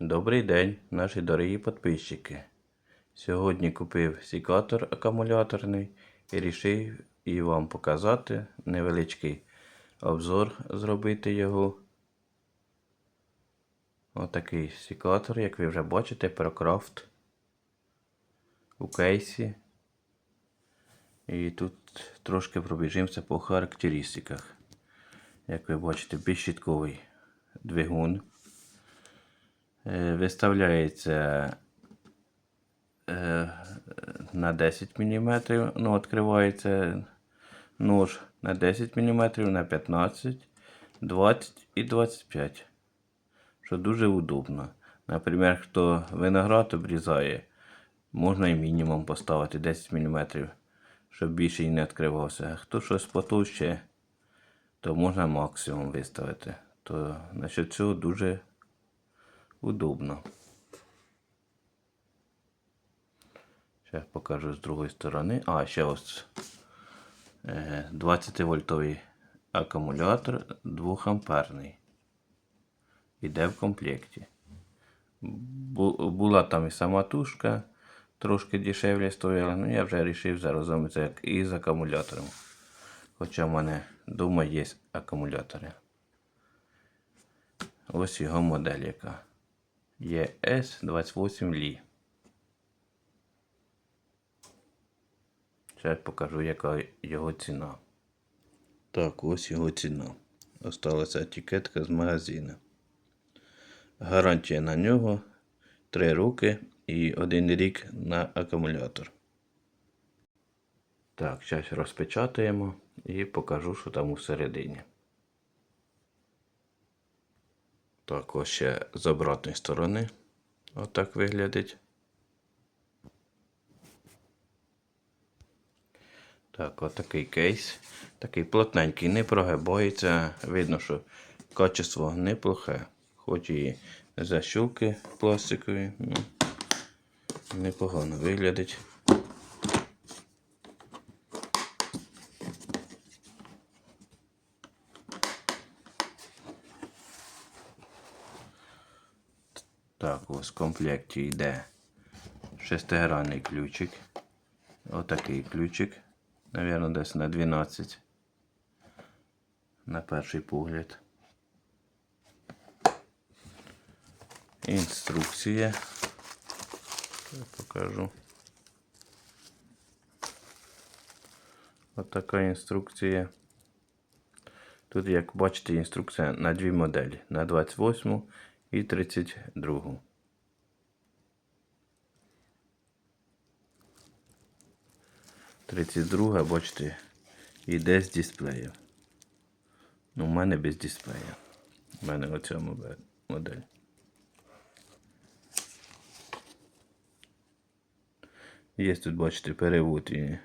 Добрий день, наші дорогі підписчики. Сьогодні купив секатор акумуляторний і вирішив і вам показати невеличкий обзор зробити його. Отакий секатор, як ви вже бачите, ProCraft у кейсі. І тут трошки пробіжимося по характеристиках. Як ви бачите, безщітковий двигун. Е, Виставляється е, на 10 мм, ну, відкривається нож на 10 мм, на 15, 20 і 25. Що дуже удобно. Наприклад, хто виноград обрізає, можна і мінімум поставити 10 мм, щоб більше і не відкривався. Хто щось потовще, то можна максимум виставити. То насчет цього дуже удобно. Зараз покажу з другої сторони. А, ще ось 20 вольтовий акумулятор 2 амперний. Іде в комплекті. Була там і сама тушка, трошки дешевле стояла, ну я вже вирішив зарозумитися як і з акумулятором. Хоча в мене вдома є акумулятори. Ось його модель яка. ES28 Li. Зараз покажу, яка його ціна. Так, ось його ціна. Осталася етикетка з магазину. Гарантія на нього 3 роки і 1 рік на акумулятор. Так, зараз розпечатаємо і покажу, що там усередині. Так, ось ще з обратної сторони. Отак виглядить. Так, отакий кейс. Такий плотненький, не прогибається. Видно, що качество неплохе. Хоч і защілки пластикові, ну, непогано виглядить. Так, в комплекті йде шестигранний ключик. Отакий ключик. Навірно, десь на 12. На перший погляд. Інструкція. Я покажу. Отака інструкція. Тут, як бачите, інструкція на дві моделі. На 28 і 32. Тридцять друга, бачите, йде з дисплею. Ну, у мене без дисплея. У мене оця модель. Є тут, бачите, перевод і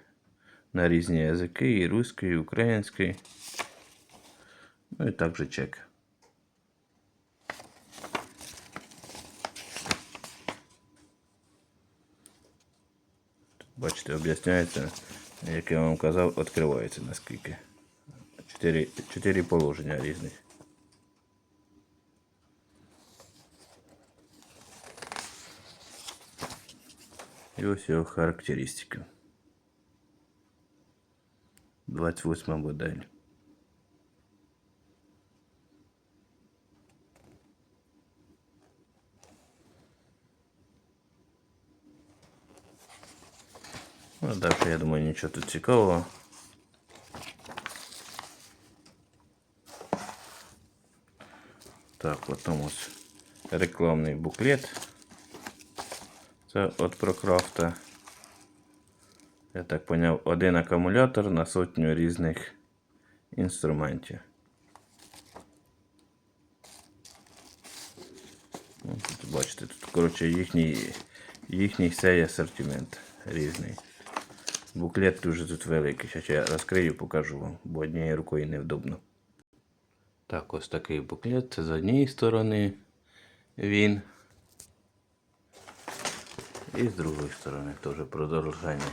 на різні язики, і русський, і український. Ну і також чек. Бачите, об'ясняється, як я вам казав, відкривається наскільки. Чотири, чотири положення різних. І ось його характеристики. 28 модель. Ну, далі, я думаю, нічого тут цікавого. Так, потім ось рекламний буклет. Це від Прокрафта. Я так поняв, один акумулятор на сотню різних інструментів. Ну, Тут бачите, тут, коротше, їхній, їхній цей асортимент різний. Буклет дуже тут великий. Зараз я розкрию, покажу вам, бо однією рукою невдобно. Так, ось такий буклет. Це з однієї сторони він. І з другої сторони теж продовження.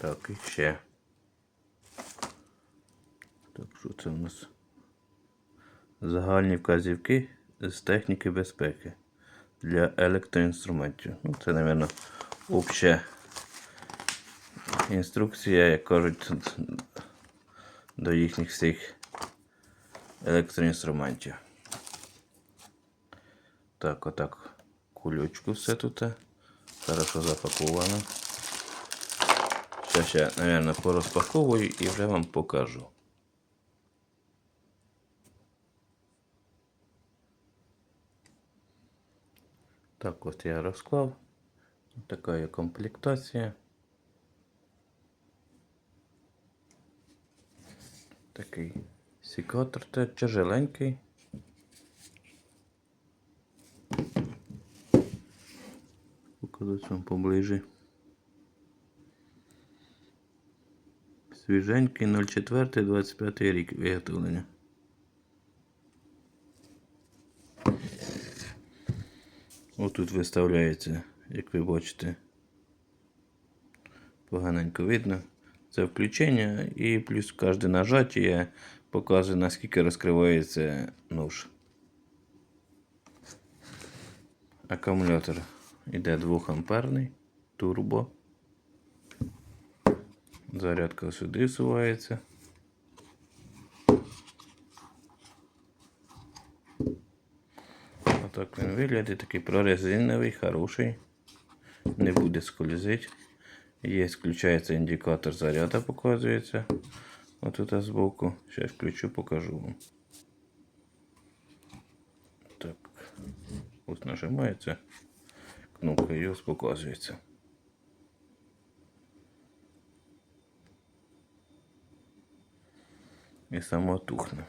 Так, і ще. Так, що це у нас? Загальні вказівки з техніки безпеки для електроінструментів. Ну, це, мабуть, обща інструкція, як кажуть, до їхніх всіх електроінструментів. Так, отак. Кульочку все тут. Хорошо запаковано. Зараз я, мабуть, порозпаковую і вже вам покажу. Так, от я розклав. Така є комплектація. Такий секатор те тяжеленький. Показати вам поближе. Свіженький 04 25 рік виготовлення. Отут виставляється, як ви бачите, поганенько видно. Це включення і плюс кожне нажаття показує наскільки розкривається нож. Акумулятор йде 2 амперний, турбо. Зарядка сюди всувається. Отак він виглядає, такий прорезиновий, хороший. Не буде скользити. Є, включається індикатор заряду, показується. Отут збоку. Зараз включу, покажу вам. Так. Ось нажимається. Кнопка ось показується. І само тухне.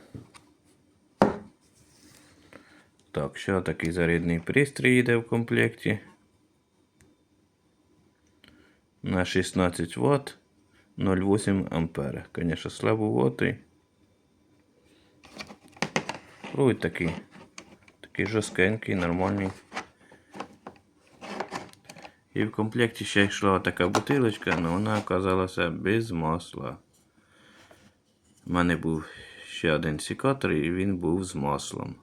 Так, ще такий зарядний пристрій йде в комплекті. На 16 Вт 0,8 ампера. Конечно, слабоватий. Провід такий. Такий жорсткенький, нормальний. І в комплекті ще йшла така бутилочка, але вона оказалася без масла. У мене був ще один секатор, і він був з маслом.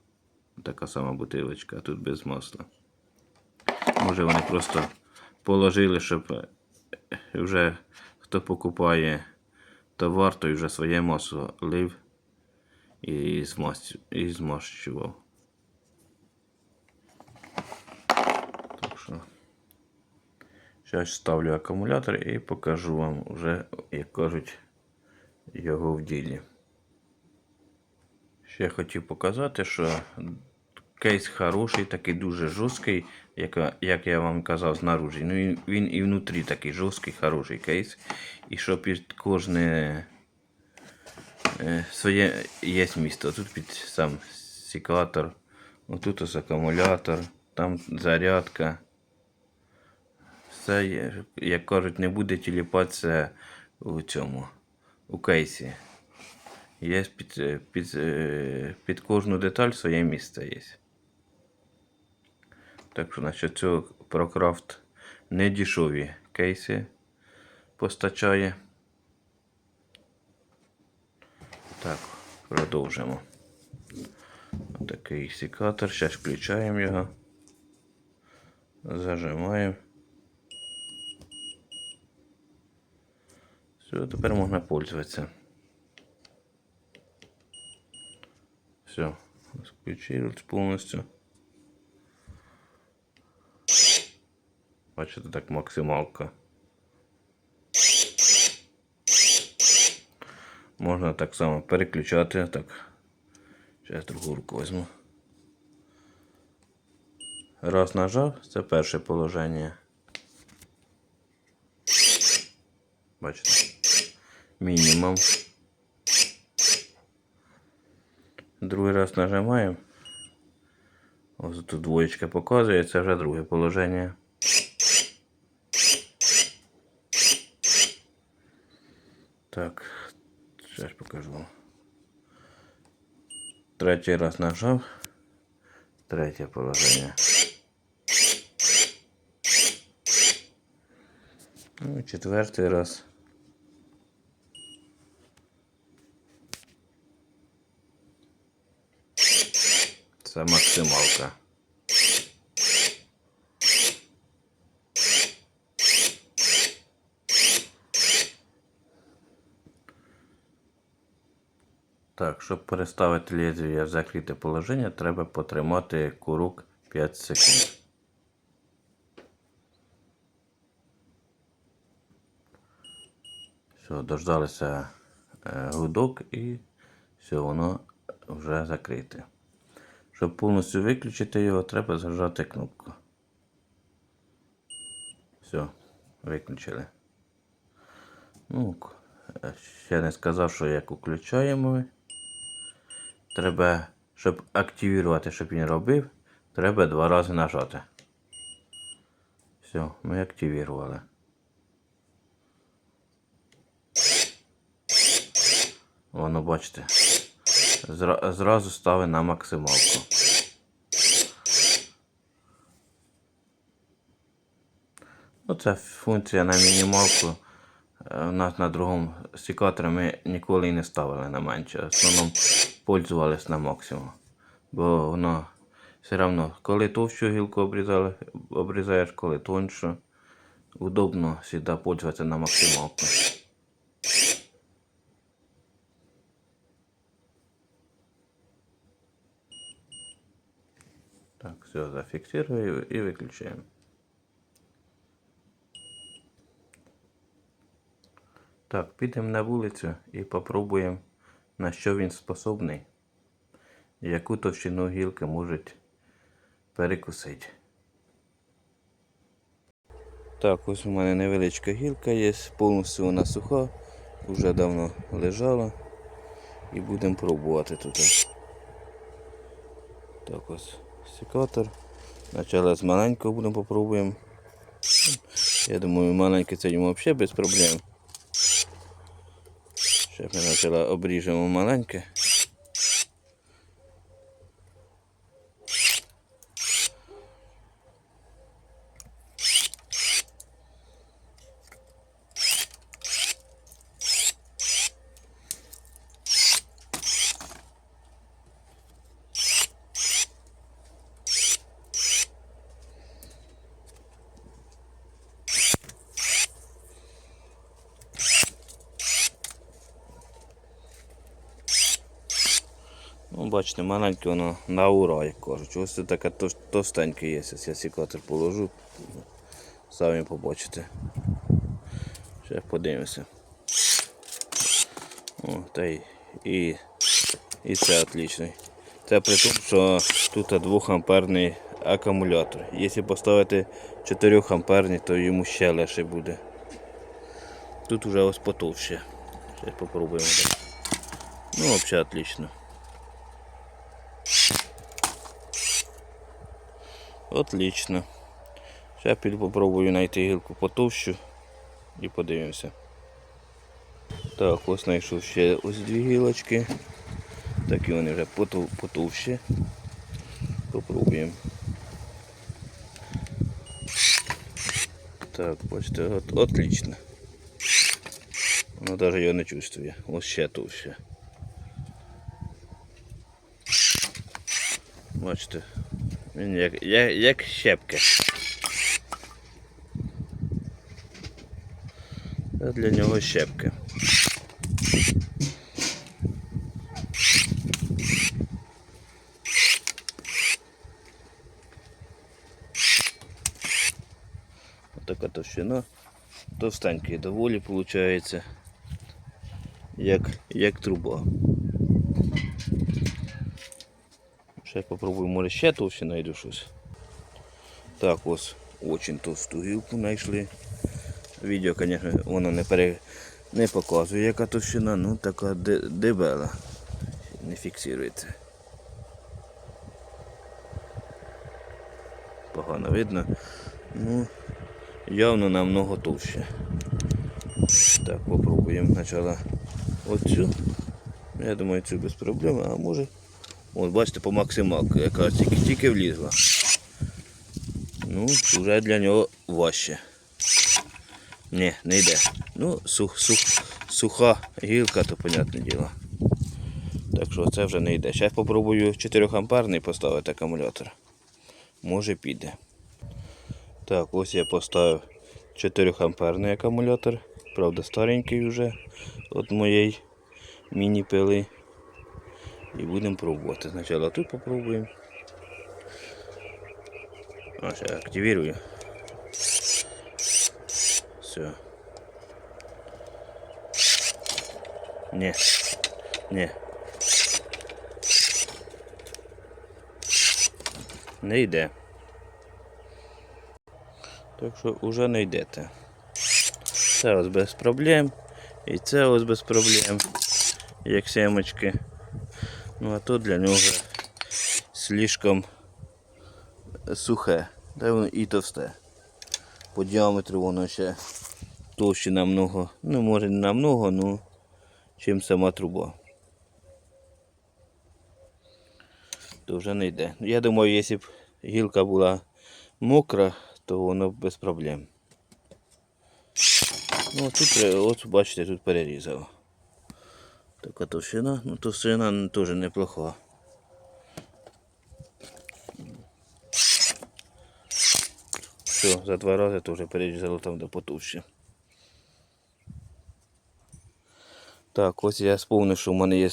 Така сама бутилочка, тут без масла. Може вони просто положили, щоб вже хто покупає товар, той вже своє масло лив і змащ- змащував. Так що. Зараз ставлю акумулятор і покажу вам вже, як кажуть, його в ділі. Ще хотів показати, що кейс хороший, такий дуже жорсткий, як, як я вам казав, знаружі. Ну, він, він і внутрі такий жорсткий, хороший кейс. І що під кожне е, своє є місто. Тут під сам секатор, отут ось акумулятор, там зарядка. Все, як кажуть, не буде тіліпатися у цьому, у кейсі. Є під, під, е, під кожну деталь своє місце є. Так що насчет цього ProCraft не дешеві кейси постачає. Так, продовжимо. Такий секатор. Зараз включаємо його. Зажимаємо. Все, тепер можна пользуватися. Все, включилось повністю. Бачите, так максималка. Можна так само переключати. Так. Зараз другу руку візьму. Раз нажав, це перше положення. Бачите? Мінімум. Другий раз нажимаємо. Ось тут двоєчка показує, це вже друге положення. Так, зараз покажу вам. Третій раз нажав. Третє положення. Ну, і четвертий раз. Це максималка. Так, щоб переставити лезвие в закрите положення, треба потримати курок 5 секунд. Все, дождалися е, гудок і все, воно вже закрите. Щоб повністю виключити його, треба зажати кнопку. Все, виключили. Ну, е, ще не сказав, що як включаємо. Треба, щоб активувати, щоб він робив, треба два рази нажати. Все, ми активували. Воно, бачите, зра- зразу ставить на максималку. Ну, це функція на мінімалку. Е, У нас на другому секаторі ми ніколи і не ставили на менше. В основному пользувались на максимум. Бо воно все одно, коли товщу гілку обрізали, обрізаєш, коли тоншу. Удобно завжди пользуватися на максималку. Так, все, зафиксирую и выключаем. Так, підемо на вулицю і попробуємо, на що він способний. Яку товщину гілки можуть перекусити. Так, ось у мене невеличка гілка є, повністю вона суха, вже давно лежала. І будемо пробувати тут. Так ось секатор. Спочатку з маленького будемо попробуємо. Я думаю, маленький це йому взагалі без проблем. Зараз ми спочатку обріжемо маленьке. Бачите, маленьке воно на ура, як кажуть. Ось тут таке товс- товстеньке є. Я секатор положу. Самі побачите. Ще подивимося. О, та й, і, і це отличний. Це при тому, що тут 2 амперний акумулятор. Якщо поставити 4 амперний, то йому ще легше буде. Тут вже ось потовще. Зараз попробуємо. Ну, взагалі отлично. Отлично. Ще попробую знайти гілку потовщу і подивимося. Так, ось знайшов ще ось дві гілочки. Такі вони вже потов, потовщі. Попробуємо. Так, бачите, от, отлично. Воно навіть його не чувствує. Ось ще товще. Бачите, він як, як, як щепка. Це для нього щепка. Така товщина. Товстенький доволі виходить. Як, як труба. Ще попробую, може ще товще знайду щось. Так, ось очень товсту гілку знайшли. Відео, звісно, воно не пере... не показує, яка товщина, ну така де- дебела. Не фіксується. Погано видно. Ну, явно намного товще. Так, попробуємо спочатку оцю. Я думаю, цю без проблем, а може. От бачите, по максималку, яка тільки, тільки влізла. Ну, вже для нього важче. Ні, не йде. Ну, сух, сух, суха гілка, то понятне діло. Так що це вже не йде. Зараз спробую 4 амперний поставити акумулятор. Може піде. Так, ось я поставив 4 амперний акумулятор. Правда, старенький вже від моєї міні-пили. І будемо пробувати. Спочатку тут попробуємо. Ось я активірую. Все. Не. Не. Не йде. Так що вже не йдете. Це ось без проблем. І це ось без проблем. Як семечки. Ну а то для нього слишком сухе. Та воно і товсте. По діаметру воно ще товще намного. Ну, може не намного, ну чим сама труба. То вже не йде. Я думаю, якщо б гілка була мокра, то воно без проблем. Ну, тут, е, от бачите, тут перерізав. Така товщина, ну товщина теж неплоха. Все, за два рази вже перерізало там до потовще. Так, ось я сповнив, що в мене є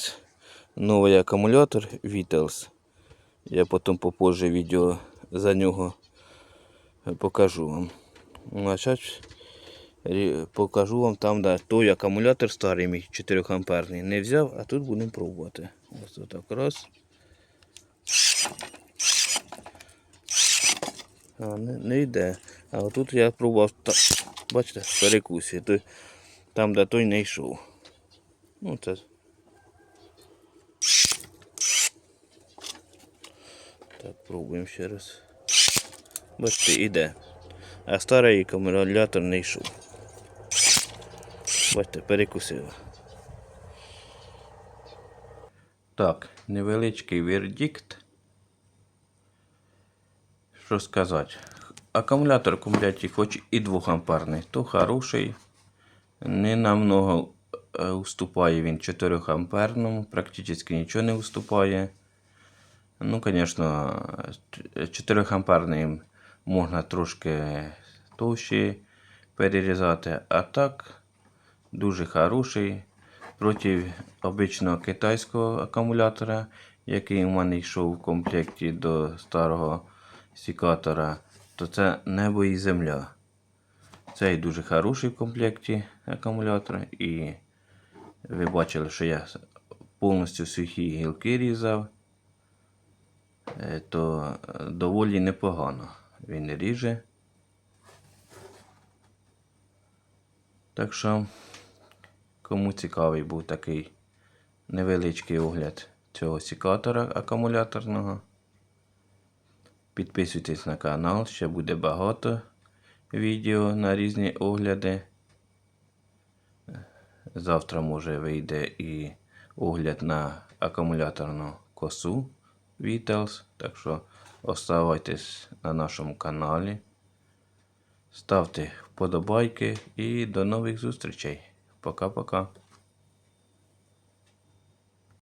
новий акумулятор Vitals. Я потім попозже відео за нього покажу вам. Ну, а зараз покажу вам там, де той акумулятор старий мій 4 амперний не взяв, а тут будемо пробувати. Ось так раз. А, не, не йде. А отут я пробував, та, бачите, перекусі, той, там, де той не йшов. Ну, це. Так, пробуємо ще раз. Бачите, іде. А старий акумулятор не йшов. Бачите, перекусив. Так, невеличкий вердикт. Що сказати? Акумулятор в комплекті хоч і 2 амперний, то хороший. Не намного е, уступає він 4 амперному, практично нічого не уступає. Ну, звісно, 4 амперним можна трошки товщі перерізати, а так дуже хороший проти обичного китайського акумулятора, який у мене йшов в комплекті до старого сікатора, то це небо і земля. Цей дуже хороший в комплекті акумулятор. І ви бачили, що я повністю сухі гілки різав, Е, то доволі непогано він ріже. Так що, кому цікавий був такий невеличкий огляд цього сікатора акумуляторного, підписуйтесь на канал, ще буде багато відео на різні огляди. Завтра може вийде і огляд на акумуляторну косу Vitals. Так що оставайтесь на нашому каналі. Ставте вподобайки і до нових зустрічей. Пока-пока.